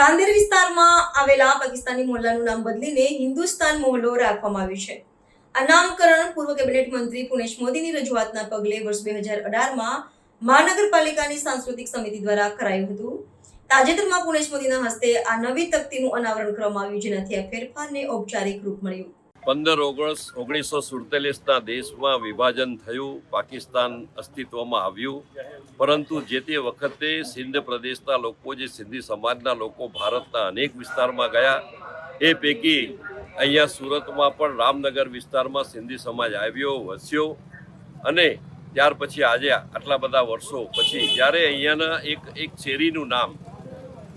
રાંદેર વિસ્તારમાં આવેલા પાકિસ્તાની મોહલ્લાનું નામ બદલીને હિન્દુસ્તાન મોહલ્લો રાખવામાં આવ્યું છે. આ નામકરણ પૂર્વ કેબિનેટ મંત્રી પુનેશ મોદીની રજૂઆતના પગલે વર્ષ બે હજાર અઢારમાં મહાનગરપાલિકાની સાંસ્કૃતિક સમિતિ દ્વારા કરાયું હતું. તાજેતરમાં પુનેશ મોદીના હસ્તે આ નવી તકતીનું અનાવરણ કરવામાં આવ્યું, જેનાથી આ ફેરફારને ઔપચારિક રૂપ મળ્યું. પંદર ઓગસ્ટ ઓગણીસો સુડતાલીસના દેશમાં વિભાજન થયું, પાકિસ્તાન અસ્તિત્વમાં આવ્યું. પરંતુ જે તે વખતે સિંધ પ્રદેશના લોકો, જે સિંધી સમાજના લોકો ભારતના અનેક વિસ્તારમાં ગયા, એ પૈકી અહીંયા સુરતમાં પણ રામનગર વિસ્તારમાં સિંધી સમાજ આવ્યો, વસ્યો. અને ત્યાર પછી આજે આટલા બધા વર્ષો પછી જ્યારે અહીંયાના એક એક શેરીનું નામ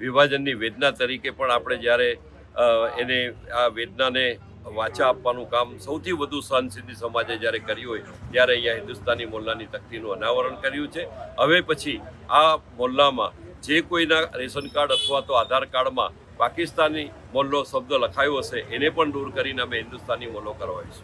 વિભાજનની વેદના તરીકે પણ આપણે જ્યારે એને આ વેદનાને વાચા આપવાનું કામ સૌથી વધુ સહન સિદ્ધિ સમાજે જ્યારે કર્યું હોય, ત્યારે અહીંયા હિન્દુસ્તાની મોલ્લાની તકતીનું અનાવરણ કર્યું છે. હવે પછી આ મોલ્લામાં જે કોઈના રેશન કાર્ડ અથવા તો આધાર કાર્ડમાં પાકિસ્તાની મોલ્લો શબ્દ લખાયો હશે, એને પણ દૂર કરીને અમે હિન્દુસ્તાની મોલ્લો કરવાઈશું.